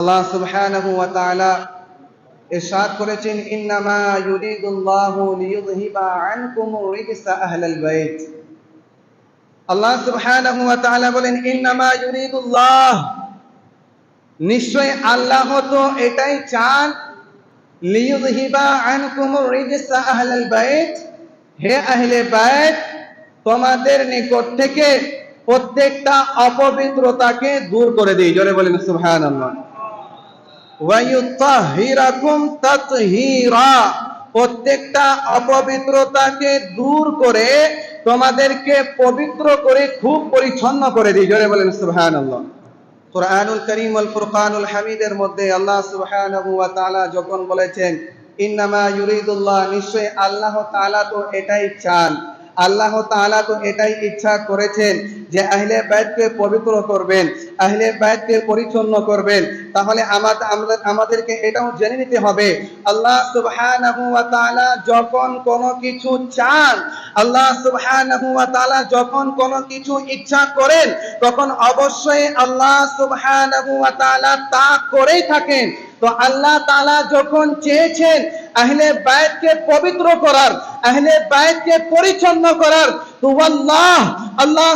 আল্লাহ সুবহানাহু ওয়া তাআলা ইরশাদ করেছেন, ইন্নামা ইউরিদুল্লাহু লিইয়ুযহিবা আনকুম রিজসা আহলাল বাইত। আল্লাহ সুবহানাহু ওয়া তাআলা বলেন, ইন্নামা ইউরিদুল্লাহ। নিশ্চয় আল্লাহ তো এটাই চান লিইয়ুযহিবা আনকুম রিজসা আহলাল বাইত। হে আহলে বাইত, তোমাদের নিকট থেকে প্রত্যেকটা অপবিত্রতাকে দূর করে দিই। জোরে বলেন, সুবহানাল্লাহ। প্রত্যেকটা অপবিত্রতাকে দূর করে তোমাদেরকে পবিত্র করে খুব পরিচ্ছন্ন করে দিই। জোরে বলেন, সুবহানাল্লাহ। কোরআনুল করিম আল ফুরকানুল হামিদের মধ্যে আল্লাহ তাআলা যখন বলেছেন, ইন্নামা ইউরিদুল্লাহ নিশ্চয় আল্লাহ তাআলা তো এটাই চান। আল্লাহ তাআলা তো এটাই ইচ্ছা করেছেন যে আহলে বাইতকে পবিত্র করবেন, আহলে বাইতকে পরিচ্ছন্ন করবেন। তাহলে আমাদের, আমাদেরকে এটাও জেনে নিতে হবে, আল্লাহ সুবহানাহু যখন কোনো কিছু চান, আল্লাহ সুবহানাহু যখন কোনো কিছু ইচ্ছা করেন, তখন অবশ্যই আল্লাহ সুবহানাহু তা করেই থাকেন। তো আল্লাহ তাআলা যখন চেয়েছেন আহলে বাইতকে পবিত্র করার, আহলে বাইতকে পরিচ্ছন্ন করার, তো আল্লাহ আল্লাহ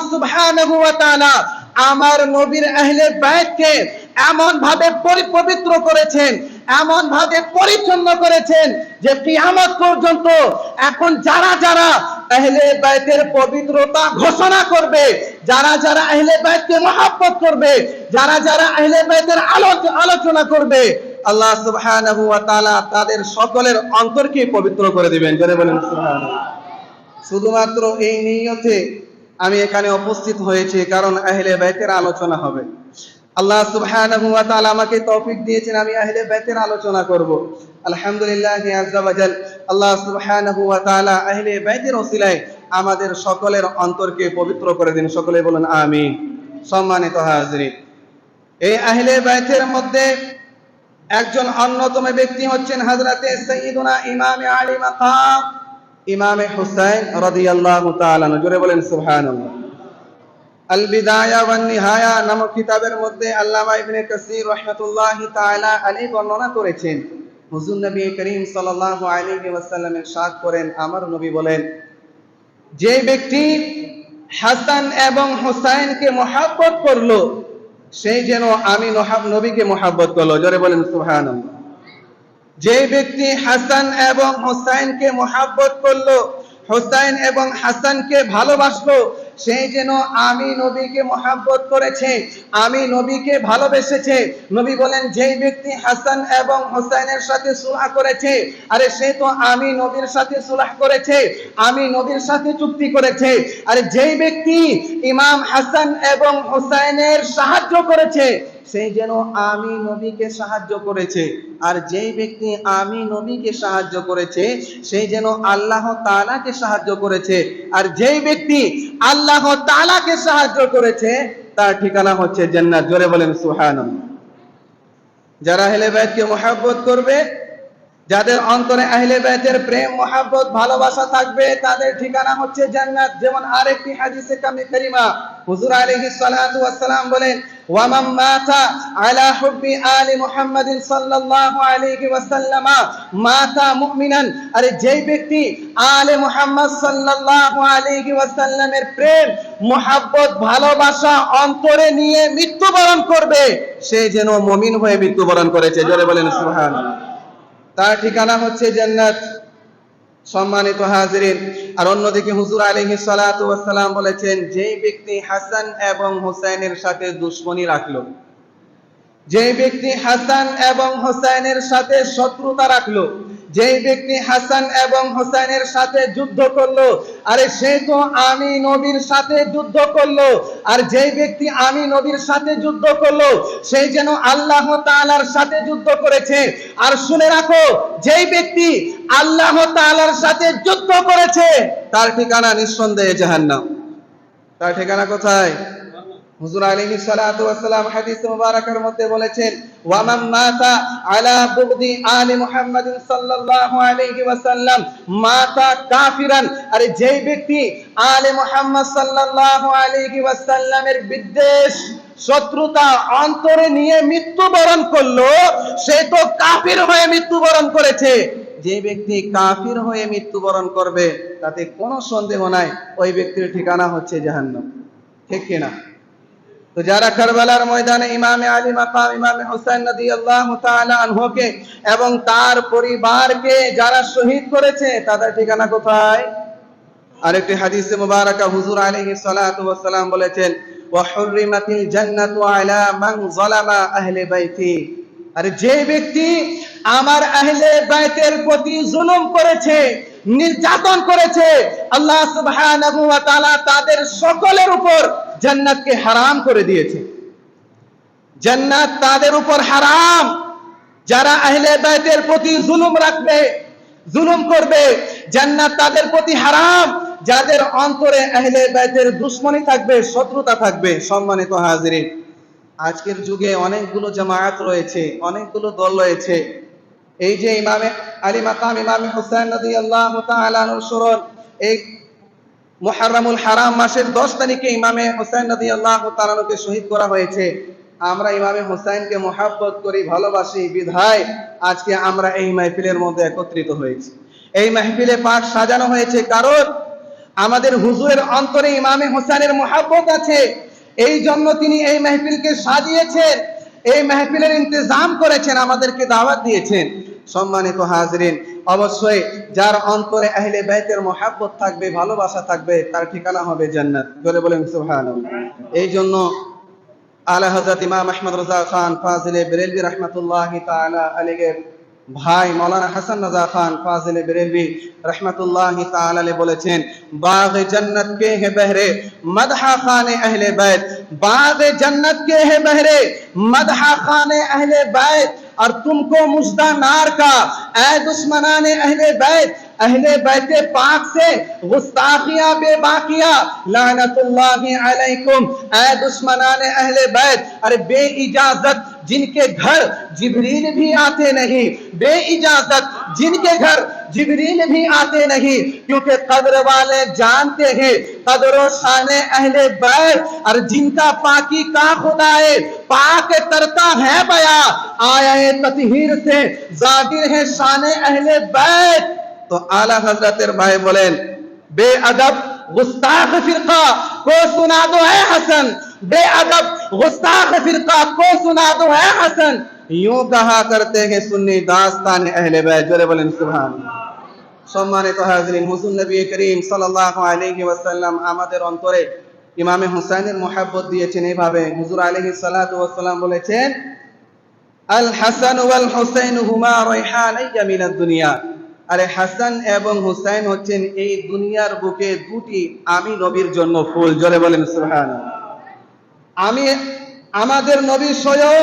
আমার নবীর আহলে বাইতকে এমন ভাবে পবিত্র করেছেন এমন ভাবে পরিচ্ছন্ন করেছেন যে কিয়ামত পর্যন্ত এখন যারা যারা আহলে বাইতের পবিত্রতা ঘোষণা করবে, যারা যারা আহলে বাইতকে মহাব্বত করবে, যারা যারা আহলে বাইতের আলো- আলোচনা করবে আল্লাহ সুবহানাহু ওয়া তাআলা তাদের সকলের অন্তরকে পবিত্র করে দিবেন। জোরে বলেন শুধুমাত্র এই নিয়তে আমি এখানে উপস্থিত হয়েছি, কারণ আহলে বাইতের আলোচনা হবে। আল্লাহ সুবহানাহু ওয়া তাআলা আমাকে তৌফিক দিয়েছেন, আমি আহলে বাইতের আলোচনা করব। আলহামদুলিল্লাহ আজ্জা ওয়াজাল আল্লাহ সুবহানাহু ওয়া তাআলা আহলে বাইতের ওসিলায় আমাদের সকলের অন্তরকে পবিত্র করে দিন। সকলে বলুন, আমিন। সম্মানিত হাজরিন। এই আহলে বাইতের মধ্যে একজন অন্যতম ব্যক্তি হচ্ছেন হযরতে সাইয়্যিদুনা ইমামে আলী মাকাম, ইমামে হুসাইন রাদিয়াল্লাহু তাআলা। জোরে বলেন, সুবহানাল্লাহ আল বিদায়া ওয়ান নিহায়া নামক কিতাবের মধ্যে আল্লামা ইবনে কাসির রাহমাতুল্লাহি তাআলা আলাইহি বর্ণনা করেছেন হুজুর নবী করিম সাল্লাল্লাহু আলাইহি ওয়াসাল্লাম ইরশাদ করেন আমার নবী বলেন, যে ব্যক্তি হাসান এবং হুসাইনকে মহাব্বত করল সেই যেন আমি নবীকে মোহাব্বত করল। জোরে বলেন সুহান যে ব্যক্তি হাসান এবং হোসাইনকে মহাব্বত করল, হোসাইন এবং হাসানকে ভালোবাসলো সেই যেন আমি নবীকে মহাব্বত করেছে, আমি নবীকে ভালোবেসেছে। নবী বলেন, যেই ব্যক্তি হাসান এবং হোসাইনের সাথে সুলাহ করেছে, আরে সে তো আমি নবীর সাথে সুলাহ করেছে, আমি নবীর সাথে চুক্তি করেছে। আরে যেই ব্যক্তি ইমাম হাসান এবং হোসাইনের সাহায্য করেছে সেই যেন আমি নবীকে সাহায্য করেছে। আর যেই ব্যক্তি আমি নবীকে সাহায্য করেছে সেই যেন আল্লাহ তালাকে সাহায্য করেছে। আর যেই ব্যক্তি আল্লাহ তালাকে সাহায্য করেছে, তার ঠিকানা হচ্ছে জান্নাত। জোরে বলেন সুহান যারা হেলে বাইতকে মহাব্বত করবে যাদের অন্তরে আহলে বাইতের প্রেম, মহাব্বত, ভালোবাসা থাকবে, তাদের ঠিকানা হচ্ছে জান্নাত। যেমন আরেকটি হাদিসে কামি কারিমা, হুজুর আলাইহিস সালাতু ওয়াস সালাম বলেন ওয়া মান মাতা আলা হুব্বি আলি মুহাম্মাদিন সাল্লাল্লাহু আলাইহি ওয়াসাল্লামা, মাতা মুমিনান। আরে যেই ব্যক্তি আলে মুহাম্মদ সাল্লাল্লাহু আলাইহি ওয়াসাল্লামের প্রেম ভালোবাসা অন্তরে নিয়ে মৃত্যুবরণ করবে, সে যেন মুমিন হয়ে মৃত্যুবরণ করেছে। জোরে বলেন সুবহানাল্লাহ। তার ঠিকানা হচ্ছে জান্নাত। সম্মানিত হাজিরিন। আর অন্যদিকে হুজুর আলী সালাম বলেছেন, যে ব্যক্তি হাসান এবং হুসাইনের সাথে দুশ্মনী রাখল, যে ব্যক্তি হাসান এবং হোসাইনের সাথে শত্রুতা রাখল যেই ব্যক্তি হাসান এবং হোসাইনের সাথে যুদ্ধ করল, আরে সে তো আমি নবীর সাথে যুদ্ধ করল, আর যেই ব্যক্তি আমি নবীর সাথে যুদ্ধ করল সেই যেন আল্লাহ তাআলার সাথে যুদ্ধ করেছে। আর শুনে রাখো, যেই ব্যক্তি আল্লাহ তাআলার সাথে যুদ্ধ করেছে, তার ঠিকানা নিঃসন্দেহে জাহান্নাম। তার ঠিকানা কোথায়? হুজুর আলাইহিস সালাতু ওয়াসসালাম হাদিস মধ্যে বলেছেন মাতা আলা বুগদি সাল্লাল্লাহু আলাইহি ওয়াসাল্লাম মাতা কাফিরান। আরে যেই ব্যক্তি মুহাম্মদ সাল্লাল্লাহু আলাইহি ওয়াসাল্লামের বিদ্বেষ, শত্রুতা অন্তরে নিয়ে মৃত্যুবরণ করল, সে তো কাফির হয়ে মৃত্যুবরণ করেছে। যে ব্যক্তি কাফির হয়ে মৃত্যুবরণ করবে, তাতে কোনো সন্দেহ নাই, ওই ব্যক্তির ঠিকানা হচ্ছে জাহান্নাম। ঠিক কিনা? তো যারা কারবালার ময়দানে ইমামে আলী মাকাম, ইমামে হোসেন নদী আল্লাহ আনহকে এবং তার পরিবারকে যারা শহীদ করেছে, তাদের ঠিকানা কোথায়? আরেকটি হাদিসে মুবারাকা হুজুর আলাইহিস সালাতু ওয়াস সালাম বলেছেন জান্নাতু আলা মান যালামা আহলে বাইতি। যে ব্যক্তি আমার আহলে বাইতের প্রতি জুলুম করেছে, নির্যাতন করেছে, আল্লাহ সুবহানাহু ওয়া তাআলা তাদের সকলের উপর জান্নাতকে হারাম করে দিয়েছে। জান্নাত তাদের উপর হারাম। যারা আহলে বাইতের প্রতি জুলুম রাখবে, জুলুম করবে, জান্নাত তাদের প্রতি হারাম। যাদের অন্তরে আহলে বাইতের দুশ্মনী থাকবে, শত্রুতা থাকবে, সম্মানিত হাজিরিন। আজকের যুগে অনেকগুলো জামায়াত রয়েছে, অনেকগুলো দল রয়েছে। এই যে ইমামে আলী মাকাম, ইমামে হুসাইন নদী আল্লাহ স্মরণ এই মুহাররামুল হারাম মাসের দশ তারিখে ইমামে হুসাইন নদী আল্লাহ শহীদ করা হয়েছে। আমরা ইমামে হুসাইনকে মোহাব্বত করি, ভালোবাসি, বিধায় আজকে আমরা এই মাহফিলের মধ্যে একত্রিত হয়েছি। এই মাহফিলে পাক সাজানো হয়েছে কারণ আমাদের হুজুরের অন্তরে ইমামে হোসেনের মোহাব্বত আছে। এই জন্য তিনি এই মাহফিলকে সাজিয়েছেন, এই মাহফিলের ইন্তজাম করেছেন, আমাদেরকে দাওয়াত দিয়েছেন। সম্মানিত হাজরিন অবশ্যই যার অন্তরে আহলে বাইতের মহাব্বত থাকবে, ভালোবাসা থাকবে, তার ঠিকানা হবে জান্নাত। বলে বলেন সুহান এই জন্য আলা ইমাম আহমদ রাজা খান ফাজিলে ভাই হাসান রাজা খান ফাজিলে তাআলা বলেছেন, বাগ জান্নাত কে হে বহরে? মদহা খানে আহলে বাইত। বাগ জান্নাত কে হে বহরে? খানে আহলে বাইত। और तुमको मुजदा नार का। ए दुश्मनान अहले बैत अहले बैते पाक से गुस्ताखियाँ, बेबाकिया, लानतुल्लाहि अलैकुम, ए दुश्मनाने अहले बैत, अरे बे इजाज़त जिनके घर जिबरील भी आते नहीं बे इजाज़त जिनके घर जिबरील भी आते नहीं, क्योंकि कब्र वाले जानते हैं कदर शान अहले बैत और जिनका पाकी का खुदाए पाक तरता है बया, आया ततहीर से, जागिर है शान अहले बैत। तो आला हजरतेर भाई बोलें बेअदब गुस्ताख फिरका को सुना दो है हसन बेअदब गुस्ताख फिरका को सुना दो है हसन यूं कहा करते हैं सुन्नी दास्तान अहले बैत जोरे बोलें सुभान সম্মানিত হাজরিন হুজুর নবী করিম সাল্লাল্লাহু আলাইহি ওয়াসাল্লাম আমাদের অন্তরে ইমামে হুসাইনের মোহাব্বত দিয়েছেন এইভাবে হুজুর আলাইহিস সালাতু ওয়াসাল্লাম বলেছেন আল হাসান ওয়াল হুসাইন হুমা রাইহানাইয়া মিনাদ দুনিয়া আরে হাসান এবং হুসাইন হচ্ছেন এই দুনিয়ার বুকে দুটি আমি নবীর জন্য ফুল। জলে বলেন, সুবহানাল্লাহ। আমি, আমাদের নবী স্বয়ং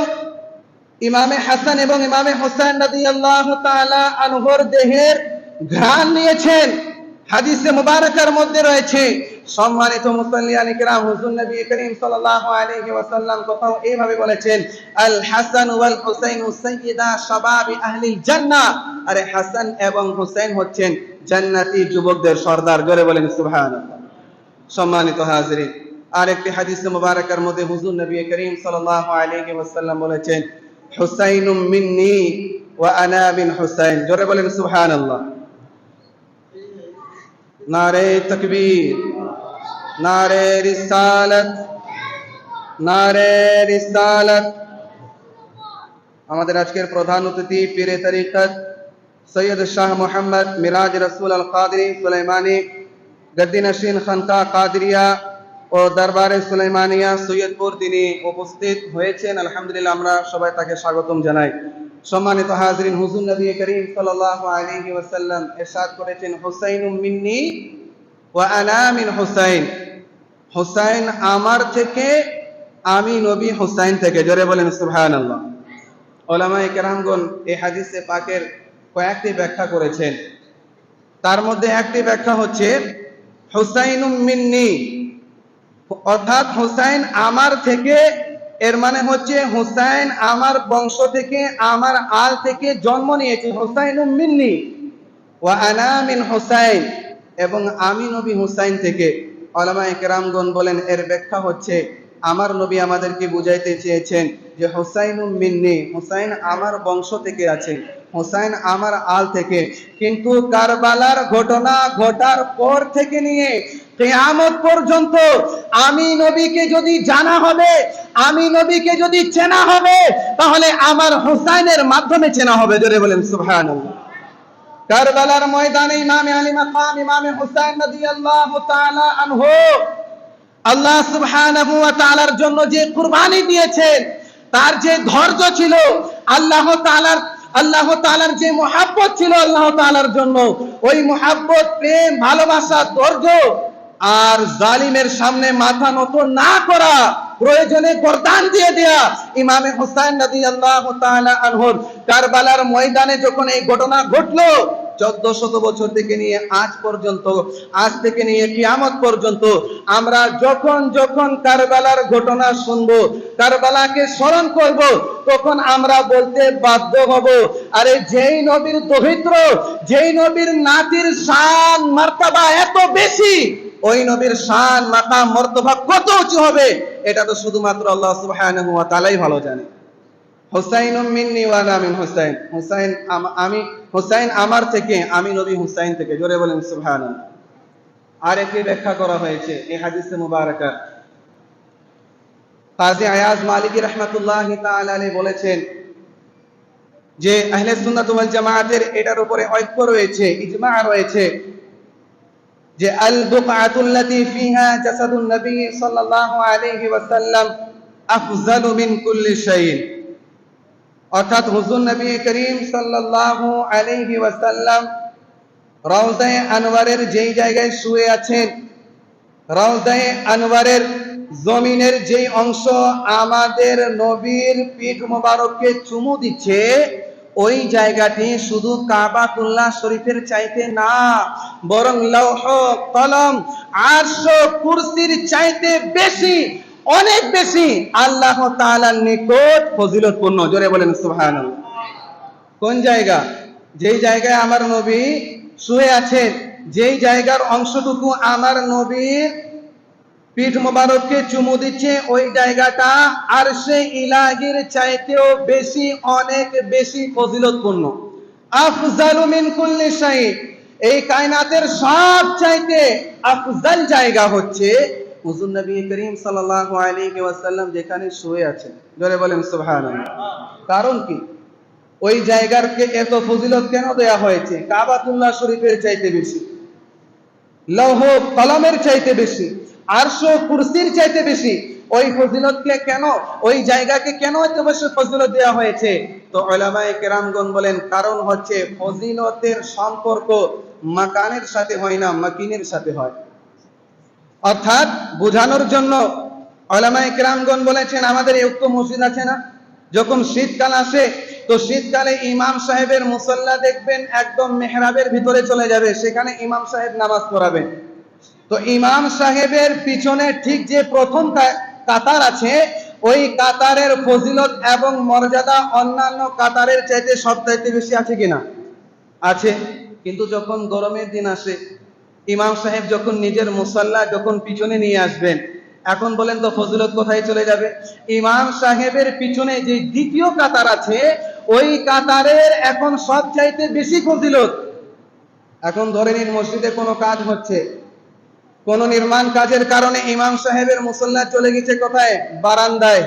ইমামে হাসান এবং ইমামে হোসেন তাআলা আনহুর দেহের ঘ্রাণ নিয়েছেন। হাদিসে মুবারকার মধ্যে রয়েছে, সম্মানিত মুসল্লিয়ান ইকরাম, হুজুর নবী করিম ওয়াসাল্লাম কোথাও এইভাবে বলেছেন, আল হাসান ওয়াল হুসাইন আহলিল আরে হাসান এবং হুসাইন হচ্ছেন জান্নাতি যুবকদের সর্দার, জোরে বলেন সুবহানাল্লাহ। সম্মানিত হাজিরিন, আরেকটি হাদিসে মুবারকার মধ্যে হুজুর নবী করিম সাল্লাল্লাহু বলেছেন মিন্নি মিন হুসাইন। জোরে বলেন নারে নারে নারে আমাদের আজকের প্রধান অতিথি পীরে তরিকত সৈয়দ শাহ মোহাম্মদ মিরাজ রসুল আল কাদরি সুলাইমানি গদ্দি নসীন খানকা কাদরিয়া ও দরবারে সুলাইমানিয়া সৈয়দপুর তিনি উপস্থিত হয়েছেন। আলহামদুলিল্লাহ আমরা সবাই তাকে স্বাগতম জানাই। সম্মানিত হাজরিন, হুজুর নবী করিম সাল্লাল্লাহু আলাইহি ওয়াসাল্লাম ইরশাদ করেছেন হুসাইনুম মিন্নি ওয়া আনা মিন হুসাইন। হুসাইন আমার থেকে, আমি নবী হুসাইন থেকে। জোরে বলেন সুবহানাল্লাহ। ওলামায়ে কেরামগণ এই হাদিসে পাকের কয়েকটি ব্যাখ্যা করেছেন। তার মধ্যে একটি ব্যাখ্যা হচ্ছে, হুসাইনুম মিন্নি। অর্থাৎ হুসাইন আমার থেকে, এর মানে হচ্ছে হুসাইন আমার বংশ থেকে, আমার আল থেকে জন্ম নিয়েছে। হুসাইন মিন্নি। ওয়া আনা মিন হুসাইন। এবং আমি নবী হুসাইন থেকে। ওলামা একরামগণ বলেন, এর ব্যাখ্যা হচ্ছে, আমার নবী আমাদেরকে বুঝাইতে চেয়েছেন যে হুসাইন মিন্নি, হুসাইন আমার বংশ থেকে আছে হুসাইন আমার আল থেকে। কিন্তু কারবালার ঘটনা ঘটার পর থেকে নিয়ে কেয়ামত পর্যন্ত আমি নবীকে যদি জানা হবে, আমি নবীকে যদি চেনা হবে, তাহলে আমার হুসাইনের মাধ্যমে চেনা হবে। জোরে বলেন, সুবহানাল্লাহ। কারবালার ময়দানে ইমামে আলী মাকাম, ইমামে হুসাইন রাদিয়াল্লাহু তাআলা আনহু, আল্লাহ সুবহানাহু ওয়া তাআলার জন্য যে কুরবানি দিয়েছেন, তার যে ধৈর্য ছিল, আল্লাহ তাআলার আল্লাহ তালার যে মহাব্বত ছিল আল্লাহ তালার জন্য, ওই মহাব্বত, প্রেম, ভালোবাসা ধৈর্য আর জালিমের সামনে মাথা নত না করা, প্রয়োজনে গরদান দিয়ে দেয়া ইমামে হুসাইন নদী তাআলা তার কারবালার ময়দানে যখন এই ঘটনা ঘটলো চোদ্দ শত বছর থেকে নিয়ে আজ পর্যন্ত, আজ থেকে নিয়ে কিয়ামত পর্যন্ত আমরা যখন যখন কারবালার ঘটনা শুনব, কারবালাকে স্মরণ করব, তখন আমরা বলতে বাধ্য হব, আরে যেই নবীর দরিদ্র, যেই নবীর নাতির শান, মার্তাবা এত বেশি, ওই নবীর শান, মাতা, মর্তবা কত উঁচু হবে? এটা তো শুধুমাত্র আল্লাহ সুবহানাহু ওয়া তাআলাই ভালো জানে। হুসাইন মিন্নি ওয়া মিন হুসাইন। হুসাইন আমি হুসাইন আমার থেকে, আমি নবী হুসাইন থেকে, জোরে বলেন সুবহানাল্লাহ। আর একটি ব্যাখ্যা করা হয়েছে, এই হাদিসে মুবারাকা। কাজী আয়াজ মালিকি রাহমাতুল্লাহি তাআলা বলেছেন যে, আহলে সুন্নাত ওয়াল জামায়াতের এটার উপরে ঐক্য রয়েছে, ইজমা রয়েছে যে, আল বুকআতুল্লাতি ফিহা জাসাদুন নবী সাল্লাল্লাহু আলাইহি ওয়াসাল্লাম আফজালু মিন কুল্লি শাইইন। অর্থাৎ হুজুর নবী করিম সাল্লাল্লাহু আলাইহি ওয়াসাল্লাম রওজায়ে আনওয়ারের যেই জায়গায় শুয়ে আছেন, রওজায়ে আনওয়ারের জমিনের যেই অংশ আমাদের নবীর পিঠ মোবারককে চুমু দিচ্ছে, ওই জায়গাটি শুধু কাবা কাবাতুল্লাহ শরীফের চাইতে না, বরং লৌহ, কলম, আরশ, কুরসির চাইতে বেশি অনেক বেশি আল্লাহ তাআলার নিকট ফজিলতপূর্ণ। জোরে বলেন, সুবহানাল্লাহ। কোন জায়গা? যেই জায়গায় আমার নবী শুয়ে আছেন, যেই জায়গার অংশটুকু আমার নবীর পিঠ মোবারককে চুমু দিচ্ছে, ওই জায়গাটা আর সে ইলাহির চাইতেও বেশি, অনেক বেশি ফজিলতপূর্ণ। আফজালু মিন কুল্লি শাই এই কায়নাতের সব চাইতে আফজাল জায়গা হচ্ছে হুজুর নবী করিম সাল্লাল্লাহু আলাইহি ওয়াসাল্লাম যেখানে শুয়ে আছেন। জোরে বলেন, সুবহানাল্লাহ। কারণ কি? ওই জায়গারকে এত ফজিলত কেন দেয়া হয়েছে? কাবাতুল্লাহ শরীফের চাইতে বেশি, লৌহ কলমের চাইতে বেশি, আরশ কুরসির চাইতে বেশি, ওই ফজিলতকে কেন, ওই জায়গাকে কেন এত বেশি ফজিলত দেওয়া হয়েছে? তো ওলামায়ে কেরামগণ বলেন, কারণ হচ্ছে ফজিলতের সম্পর্ক মাকানের সাথে হয় না, মাকিনের সাথে হয়। অর্থাৎ বোঝানোর জন্য ওলামায়ে কেরামগণ বলেছেন, আমাদের এই উক্ত মসজিদ আছে না? যখন শীতকাল আসে, তো শীতকালে ইমাম সাহেবের মুসল্লা দেখবেন একদম মেহরাবের ভিতরে চলে যাবে, সেখানে ইমাম সাহেব নামাজ পড়াবেন। তো ইমাম সাহেবের পিছনে ঠিক যে প্রথম কাতার আছে, ওই কাতারের ফজিলত এবং মর্যাদা অন্যান্য কাতারের চাইতে সব চাইতে বেশি আছে কিনা? আছে, কিন্তু যখন গরমের দিন আসে ইমাম সাহেব যখন নিজের মুসাল্লা যখন পিছনে নিয়ে আসবেন, এখন বলেন তো ফজিলত কোথায় চলে যাবে? ইমাম সাহেবের পিছনে যে দ্বিতীয় কাতার আছে, ওই কাতারের এখন সব চাইতে বেশি ফজিলত। এখন ধরে নিন মসজিদে কোনো কাজ হচ্ছে। কোন নির্মাণ কাজের কারণে ইমাম সাহেবের মুসল্লা চলে গেছে কোথায়? বারান্দায়।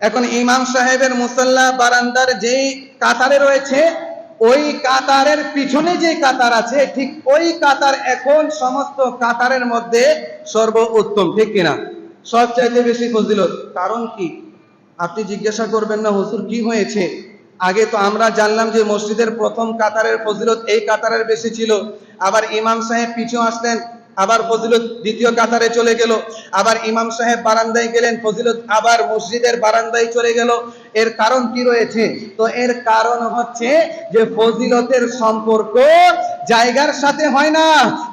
এখন ইমাম সাহেবের মুসল্লা বারান্দার যেই কাতারে রয়েছে ওই কাতারের পিছনে যে কাতার আছে, ঠিক ওই কাতার এখন সমস্ত কাতারের মধ্যে সর্ব উত্তম ঠিক কিনা? সবচাইতে বেশি ফজিলত। কারণ কি? আপনি জিজ্ঞাসা করবেন না, হুজুর, কি হয়েছে? আগে তো আমরা জানলাম যে মসজিদের প্রথম কাতারের ফজিলত এই কাতারের বেশি ছিল। আবার ইমাম সাহেব পিছু আসলেন আবার ফজিলত দ্বিতীয় কাতারে চলে গেল। আবার ইমাম সাহেব বারান্দায় গেলেন, ফজিলত আবার মসজিদের বারান্দায় চলে গেল। এর কারণ কি রয়েছে? তো এর কারণ হচ্ছে যে ফজিলতের সম্পর্ক জায়গার সাথে হয় না,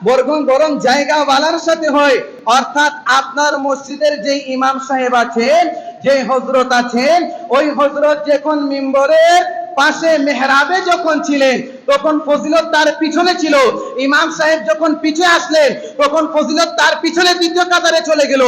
বরং বরং জায়গাওয়ালার সাথে হয়। অর্থাৎ আপনার মসজিদের যে ইমাম সাহেব আছেন, যে হজরত আছেন, ওই হজরত যখন মিম্বরের পাশে মেহরাবে যখন ছিলেন তখন ফজিলত তার পিছনে ছিল। ইমাম সাহেব যখন পিছে আসলেন, তখন ফজিলত তার পিছনে দ্বিতীয় কাতারে চলে গেল।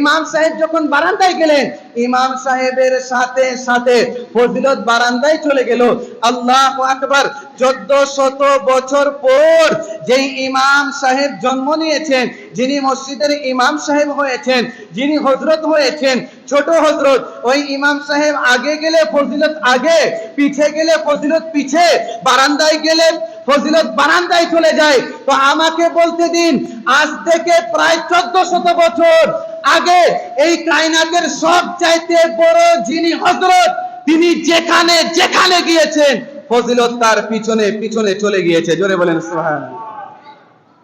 ইমাম সাহেব যখন বারান্দায় গেলেন, ইমাম সাহেবের সাথে সাথে ফজিলত বারান্দায় চলে গেল। আল্লাহ আকবার চোদ্দ শত বছর পর যে ইমাম সাহেব জন্ম নিয়েছেন, যিনি মসজিদের ইমাম সাহেব হয়েছেন, যিনি হজরত হয়েছেন, ছোট হজরত ওই ইমাম সাহেব আগে গেলে ফজিলত আগে পিছে গেলে ফজিলত পিছে বারান্দায় গেলে ফজিলত বারান্দায় চলে যায়। তো আমাকে বলতে দিন, আজ থেকে প্রায় চোদ্দ শত বছর আগে এই কায়নাতের সব চাইতে বড় যিনি হজরত তিনি যেখানে যেখানে গিয়েছেন, ফজিলত তার পিছনে পিছনে চলে গিয়েছে। জোরে বলেন, সুবহানাল্লাহ।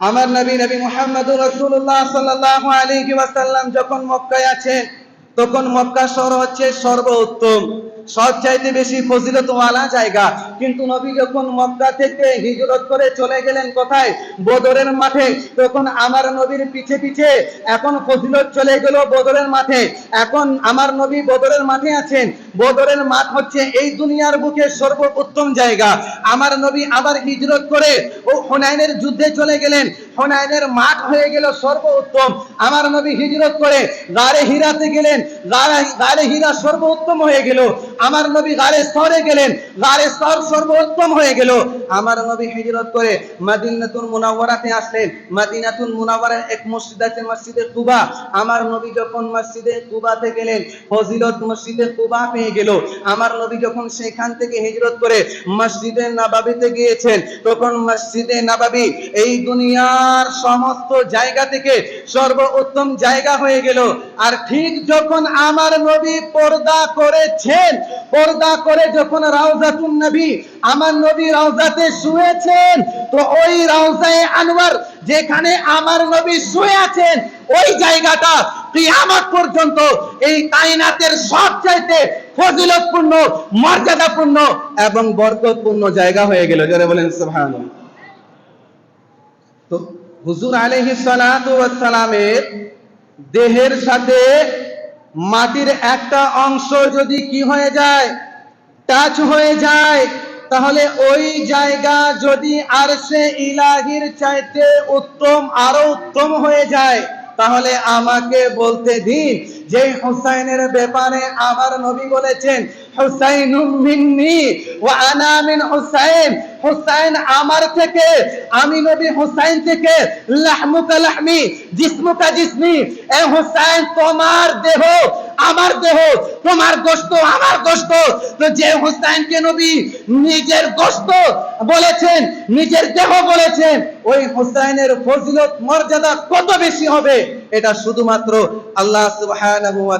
আমার নবী নবী মুহাম্মদুর রাসূলুল্লাহ সাল্লাল্লাহু আলাইহি ওয়াসাল্লাম যখন মক্কায় আছেন তখন মক্কা শহর হচ্ছে সর্বোত্তম। সবচাইতে বেশি ফজিলতওয়ালা জায়গা। কিন্তু নবী যখন মক্কা থেকে হিজরত করে চলে গেলেন কোথায়? বদরের মাঠে। তখন আমার নবীর পিছে পিছে এখন ফজিলত চলে গেল বদরের মাঠে। এখন আমার নবী বদরের মাঠে আছেন। বদরের মাঠ হচ্ছে এই দুনিয়ার বুকে সর্বোত্তম জায়গা। আমার নবী আবার হিজরত করে ও হুনাইনের যুদ্ধে চলে গেলেন। হুনাইনের মাঠ হয়ে গেল সর্বোত্তম। আমার নবী হিজরত করে গারে হিরাতে গেলেন। গারে- হীরা সর্বোত্তম হয়ে গেল। আমার নবী গারে স্তরে গেলেন গারে স্তর সর্বোত্তম হয়ে গেল। আমার নবী হিজরত করে মাদিনাতুল মুনাওয়ারাতে আসলেন। মাদিনাতুল মুনাওয়ারার এক মসজিদ আছে, মসজিদে কুবা। আমার নবী যখন মসজিদে কুবাতে গেলেন, ফজিলত মসজিদে কুবা পেয়ে গেল। আমার নবী যখন সেখান থেকে হিজরত করে মসজিদে নাবাবিতে গিয়েছেন, তখন মসজিদে নাবাবি এই দুনিয়ার সমস্ত জায়গা থেকে সর্বোত্তম জায়গা হয়ে গেল। আর ঠিক যখন আমার নবী পর্দা করেছেন পর্দা করে যখন রাউজাতুন নবী আমার নবী রাউজাতে শুয়েছেন, তো ওই রাউজায়ে আনোয়ার যেখানে আমার নবী শুয়ে আছেন, ওই জায়গাটা কিয়ামত পর্যন্ত এই কায়নাতের সবচাইতে ফজিলতপূর্ণ, মর্যাদাপূর্ণ এবং বরকতপূর্ণ জায়গা হয়ে গেল। যারা বলেন, সুবহানাল্লাহ। তো হুজুর আলাইহিস সালাতু ওয়াস সালামের দেহের সাথে মাটির একটা অংশ যদি কি হয়ে যায় টাচ হয়ে যায়, তাহলে ওই জায়গা যদি আর সে ইলাহির চাইতে উত্তম, আরও উত্তম হয়ে যায়, তাহলে আমাকে বলতে দিন। যে হুসাইনের ব্যাপারে আমার নবী বলেছেন হুসাইন মিন্নি ওয়া আনা মিন হুসাইন। হুসাইন আমার থেকে, আমি নবী হুসাইন থেকে লাহমুকা লাহমি, জিসমুকা জিসমি। এ হুসাইন, তোমার দেহ, আমার দেহ, তোমার গোশত, আমার গোশত। তো যে হুসাইনকে নবী নিজের গোশত বলেছেন, নিজের দেহ বলেছেন, ওই হুসাইনের ফজিলত, মর্যাদা কত বেশি হবে? এটা শুধুমাত্র আল্লাহ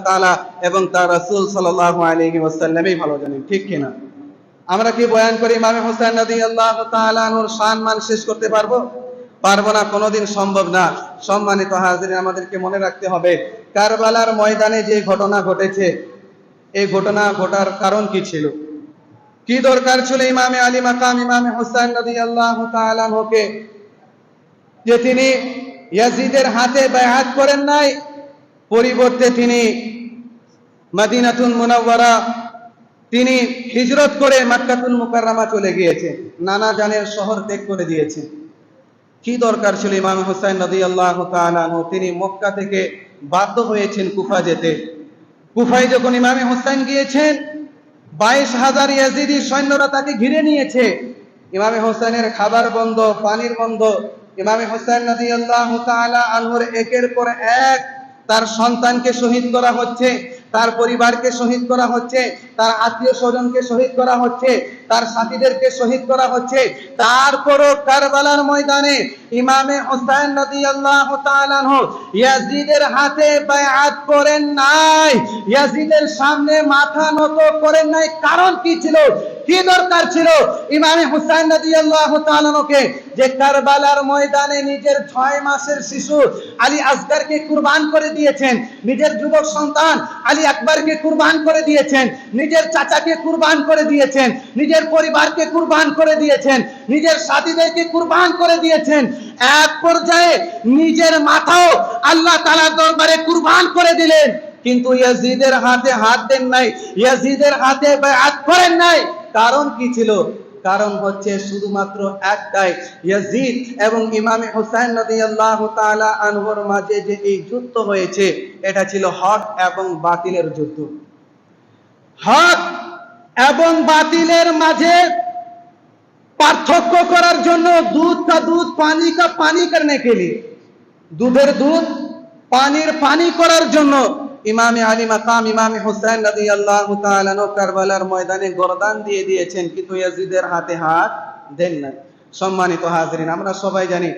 তাআলা এবং তার রাসূল সাল্লাল্লাহু আলাইহি ওয়াসাল্লামই ভালো জানেন, ঠিক কিনা? আমরা কি বয়ান করি ইমামে হোসেন রাদিয়াল্লাহু তাআলা আনহুর সম্মান শেষ করতে পারব? পারব না, কোনোদিন সম্ভব না। সম্মানিত হাজিরিন, আমাদেরকে মনে রাখতে হবে, কারবালার ময়দানে যে ঘটনা ঘটেছে, এই ঘটনা ঘটার কারণ কি ছিল? কি দরকার ছিল ইমামে আলী মাকাম, ইমামে হোসেন রাদিয়াল্লাহু তাআলা আনহুকে? যে তিনি ইয়াজিদের হাতে বায়াত করেন নাই। পরিবর্তে তিনি মাদিনাতুল মুনাওয়ারা, তিনি হিজরত করে মাক্কাতুল মুকাররামা চলে গিয়েছেন নানা জানের শহর ত্যাগ করে দিয়েছেন কি দরকার ছিল ইমাম হোসেন নদী আল্লাহ আনহু? তিনি মক্কা থেকে বাধ্য হয়েছেন কুফা যেতে। কুফায় যখন ইমামে হোসেন গিয়েছেন, বাইশ হাজার ইয়াজিদি সৈন্যরা তাকে ঘিরে নিয়েছে। ইমামে হোসেনের খাবার বন্ধ, পানির বন্ধ ইমামে হোসেন নদী আল্লাহ আনহুর একের পর এক তার সন্তানকে শহীদ করা হচ্ছে। তার পরিবারকে শহীদ করা হচ্ছে, তার আত্মীয় স্বজনকে শহীদ করা হচ্ছে, তার সাথীদেরকে শহীদ করা হচ্ছে। তারপরও কারবালার ময়দানে ইমামে রাদিয়াল্লাহু তাআলা আনহু ইয়াজিদের হাতে বায়াত করেন নাই। ইয়াজিদের সামনে মাথা নত করেন নাই। কারণ কি ছিল? কি দরকার ছিল? ইমামে হুসাইন রাদিয়াল্লাহু তাআলা আনহুকে যে কারবালার ময়দানে নিজের ছয় মাসের শিশু আলী আসগারকে কুরবান করে দিয়েছেন, নিজের যুবক সন্তান আলী আকবরকে কুরবান করে দিয়েছেন, নিজের চাচাকে কুরবান করে দিয়েছেন, নিজের পরিবারকে কুরবান করে দিয়েছেন, নিজের সাথীদেরকে কুরবান করে দিয়েছেন, এক পর্যায়ে নিজের মাথাও আল্লাহ তাআলার দরবারে কুরবান করে দিলেন। কিন্তু ইয়াজিদের হাতে হাত দেন নাই, ইয়াজিদের হাতে বায়াত করেন নাই। কারণ কি ছিল? কারণ হচ্ছে শুধুমাত্র একটাই ইয়াজিদ এবং ইমামে হোসেন রাদিয়াল্লাহু তাআলা আনহুর মাঝে যে এই যুদ্ধ হয়েছে, এটা ছিল হক এবং বাতিলের যুদ্ধ। হক এবং বাতিলের মাঝে পার্থক্য করার জন্য দুধ কা দুধ পানি কা পানি করনে কে লিয়ে দুধের দুধ, পানির পানি করার জন্য ইমামে আলী মাকাম ইমামে রাদিয়াল্লাহু তাআলা আনহু কারবালার ময়দানে গর্দান দিয়ে দিয়েছেন, কিন্তু ইয়াজিদের হাতে হাত দেন না সম্মানিত হাজিরিন, আমরা সবাই জানি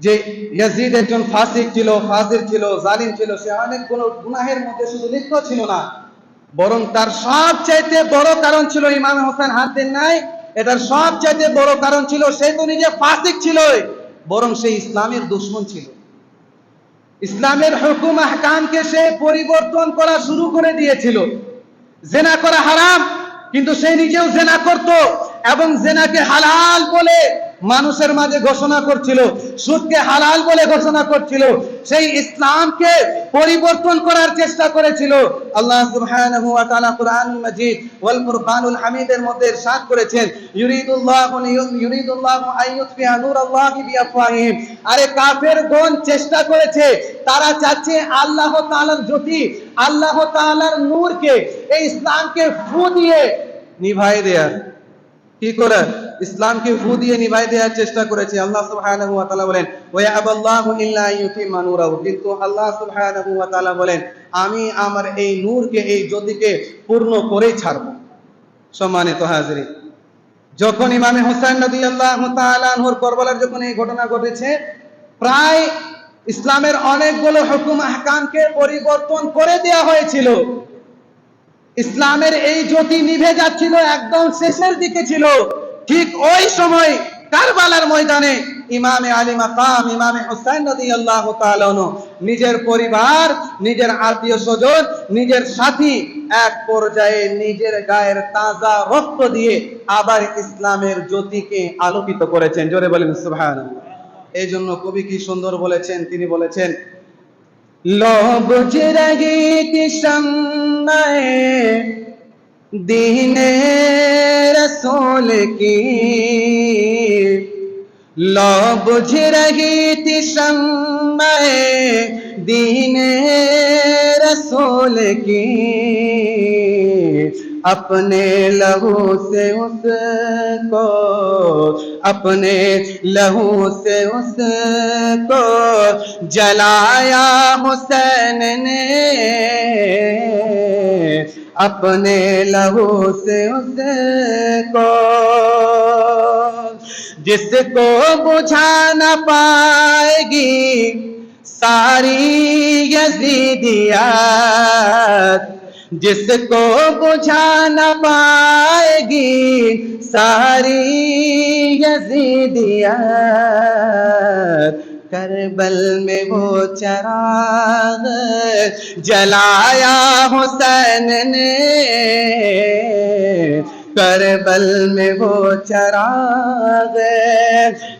যে ইয়াজিদ একজন ফাসিক ছিল, ফাজির ছিল, জালিম ছিল, সে অনেক কোন গুনাহের মধ্যে শুধু লিপ্ত ছিল না, বরং তার সবচাইতে বড় কারণ ছিল ইমাম হোসেন হাত দেন নাই। এটার সবচাইতে বড় কারণ ছিল সে তো নিজে ফাসিক ছিল বরং সে ইসলামের দুশ্মন ছিল। ইসলামের হুকুম আহকামকে সে পরিবর্তন করা শুরু করে দিয়েছিল। জেনা করা হারাম, কিন্তু সে নিজেও জেনা করত এবং জেনাকে হালাল বলে মানুষের মাঝে ঘোষণা করছিল, সুদকে হালাল বলে ঘোষণা করছিল, সেই ইসলামকে পরিবর্তন করার চেষ্টা করেছিল। আল্লাহ সুবহানাহু ওয়া তাআলা কুরআনুল মাজিদ ওয়াল ফুরকানুল হামিদের মধ্যে ইরশাদ করেছেন, ইউরিদুল্লাহু ইউরিদুল্লাহু আইয়ুতফিআ নূরাল্লাহি বিআফওয়াহিম আরে কাফেরগণ চেষ্টা করেছে, তারা চাচ্ছে আল্লাহ তাআলার জ্যোতি, আল্লাহ তাআলার নূরকে, এই ইসলামকে ফু দিয়ে নিভাই দেয়ার কি করে ইসলামকে ফু দিয়ে নিভাই দেওয়ার চেষ্টা করেছে। আল্লাহ সুবহানাহু বলেন কিন্তু আল্লাহ সুবহানাহু বলেন, আমি আমার এই নূরকে, এই জ্যোতিকে পূর্ণ করেই ছাড়ব। সম্মানিত হাজিরিন, যখন ইমামে হোসেন রাদিয়াল্লাহু তাআলা আনহুর কারবালার যখন এই ঘটনা ঘটেছে, প্রায় ইসলামের অনেকগুলো হুকুম, আহকামকে পরিবর্তন করে দেওয়া হয়েছিল। ইসলামের এই জ্যোতি নিভে যাচ্ছিল, একদম শেষের দিকে ছিল। ঠিক ওই সময় কারবালার ময়দানে ইমামে আলী মাকাম, ইমামে হোসেন তাআলা আনহু, নিজের পরিবার, নিজের আত্মীয় স্বজন, নিজের সাথী এক পর্যায়ে নিজের গায়ের তাজা রক্ত দিয়ে আবার ইসলামের জ্যোতিকে আলোকিত করেছেন। জোরে বলেন, সুবহানাল্লাহ। এই জন্য কবি কি সুন্দর বলেছেন? তিনি বলেছেন, লোভ জিরগি কি সম্মায়ে रसूल की। लो बुझ रही थी समय दीन रसूल की। अपने लहू से उसको, अपने लहू से उसको जलाया हुसैन ने। अपने लहू से उसको जिसको बुझा न पाएगी, सारी यजीदियात। जिसको बुझा न पाएगी, सारी यजीदियात। करबल में वो चराग जलाया हुसैन ने। करबल में वो चराग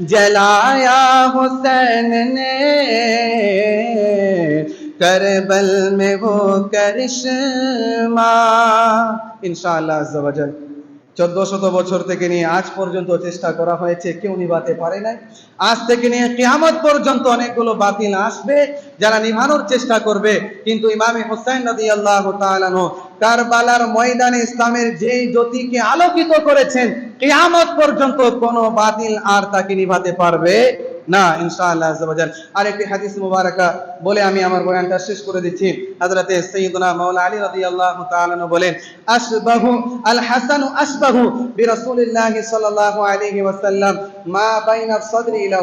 जलाया हुसैन ने। करबल में वो करिश्मा। इन जवजल চোদ্দ শত বছর থেকে নিয়ে আজ পর্যন্ত চেষ্টা করা হয়েছে, কেউ নিভাতে পারে নাই। আজ থেকে নিয়ে কেয়ামত পর্যন্ত অনেকগুলো বাতিল আসবে, যারা নিভানোর চেষ্টা করবে। কিন্তু ইমামে হোসাইন নদী আল্লাহ কারবালার ময়দানে ইসলামের যেই জ্যোতিকে আলোকিত করেছেন, কেয়ামত পর্যন্ত কোনো বাতিল আর তাকে নিভাতে পারবে না, ইনশাআল্লাহ আজ্জাবাজাল আরেকটি হাদিস মুবারাকা, বলে আমি আমার বয়ানটা শেষ করে দিচ্ছি। আলী বলেন, আশবাহু আল হাসানু বিরাসূলিল্লাহি সাল্লাল্লাহু আলাইহি ওয়াসাল্লাম, মা বাইনা সাদরি ইলা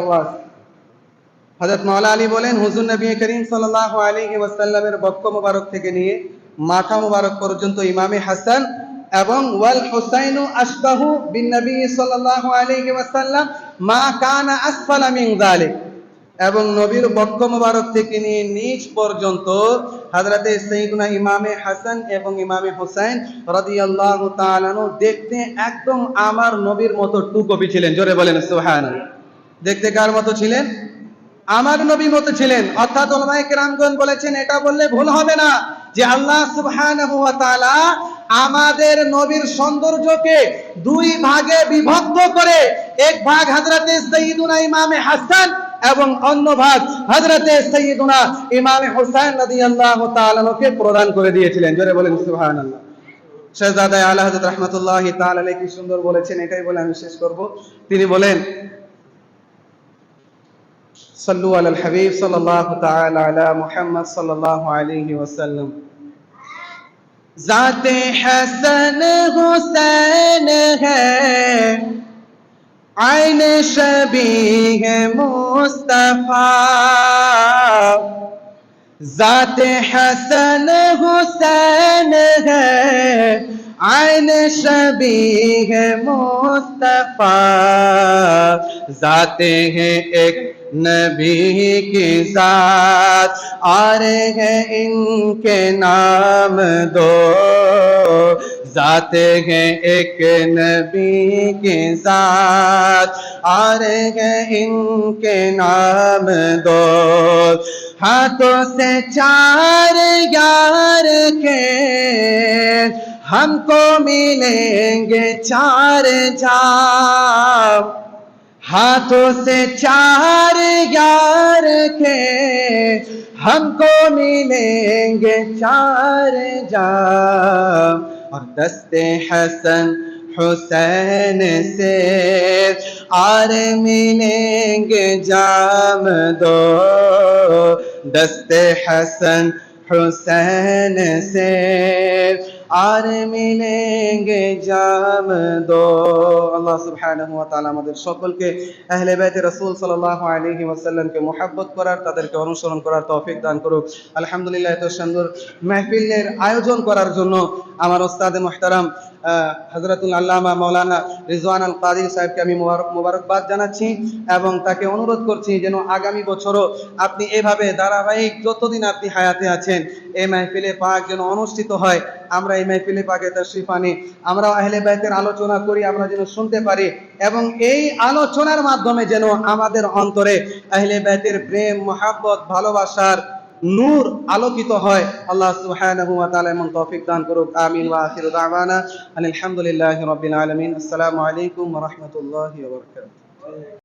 হযরত আলী বলেন, হুজুর নবী করিম সাল্লাল্লাহু আলাইহি ওয়াসাল্লামের বক্ষ থেকে নিয়ে মাথা মোবারক পর্যন্ত ইমামে হাসান এবং ওয়াল হুসাইনু আশবাহু বিন নবী সাল্লাল্লাহু আলাইহি ওয়াসাল্লাম, মা কানা আসফালা মিন যালিক। এবং নবীর বক্ষ মোবারক থেকে নিয়ে নিচ পর্যন্ত হযরতে সাইয়্যিদুনা ইমামে হাসান এবং ইমামে হুসাইন রাদিয়াল্লাহু তাআলা আনহু দেখতে একদম আমার নবীর মতো টুকপি ছিলেন। জোরে বলেন, সুবহানাল্লাহ। দেখতে কার মতো ছিলেন? আমার নবী মতো ছিলেন। অর্থাৎ ওলামায়ে কেরামগণ বলেছেন, এটা বললে ভুল হবে না যে আল্লাহ সুবহানাহু ওয়া তাআলা আমাদের নবীর সৌন্দর্যকে দুই ভাগে বিভক্ত করে, এক ভাগ হাজরাতে সঈদুনা ইমামে হাসান এবং অন্য ভাগ হাজরাতে সৈয়দুনা ইমামে হোসেন নদী আল্লাহ তালকে প্রদান করে দিয়েছিলেন। জোরে বলেন সুহান আল্লাহ কি সুন্দর বলেছেন, এটাই বলে আমি শেষ করব। তিনি বলেন, সল্লু আল হাবিব সাল্লাহ তাআলা আলা মুহাম্মদ সাল্লাল্লাহু আলাইহি ওয়াসাল্লাম। ذات حسن حسین ہے عین شبیہ مصطفیٰ ذات حسن حسین ہے عین شبیہ مصطفیٰ ذات ہیں ایک नबी के साथ आ रहे हैं इनके नाम दो। जाते हैं एक नबी के साथ आ रहे हैं इनके नाम दो। हाथों से चार यार के हमको मिलेंगे चार जाम हाथों से चार यार के हमको मिलेंगे चार जा और दस्ते हसन हुसैन से आर मिलेंगे जाम दो। दस्ते हसन हुसैन से আর মিলেঙ্গে জাম দো। আল্লাহ সুবহানাহু ওয়া তাআলা আমাদের সকলকে আহলে বাইতে রাসূল সাল্লাল্লাহু আলাইহি ওয়াসাল্লামকে করার, তাদেরকে অনুসরণ করার তৌফিক দান করুক। আলহামদুলিল্লাহ এত সুন্দর মাহফিলের আয়োজন করার জন্য আমার ওস্তাদ মুহতারাম হজরতুল আল্লামা মৌলানা রিজওয়ান আল কাদির সাহেবকে আমি মোবারকবাদ জানাচ্ছি এবং তাকে অনুরোধ করছি যেন আগামী বছরও আপনি এভাবে ধারাবাহিক যতদিন আপনি হায়াতে আছেন, এই মাহফিলে পাক যেন অনুষ্ঠিত হয়। আমরা এই মাহফিলে পাকে তশরিফ আনি। আমরা আহলে বাইতের আলোচনা করি, আমরা যেন শুনতে পারি এবং এই আলোচনার মাধ্যমে যেন আমাদের অন্তরে আহলে বাইতের প্রেম, মহাব্বত, ভালোবাসার নূর আলোকিত হয়। আল্লাহ সুবহানাহু ওয়া তাআলা এমন তৌফিক দান করুক। আমিন ওয়া আখিরু দাওয়ানা। আলহামদুলিল্লাহি রাব্বিল আলামিন। আসসালামু আলাইকুম ওয়া রাহমাতুল্লাহি ওয়া বারাকাতুহু।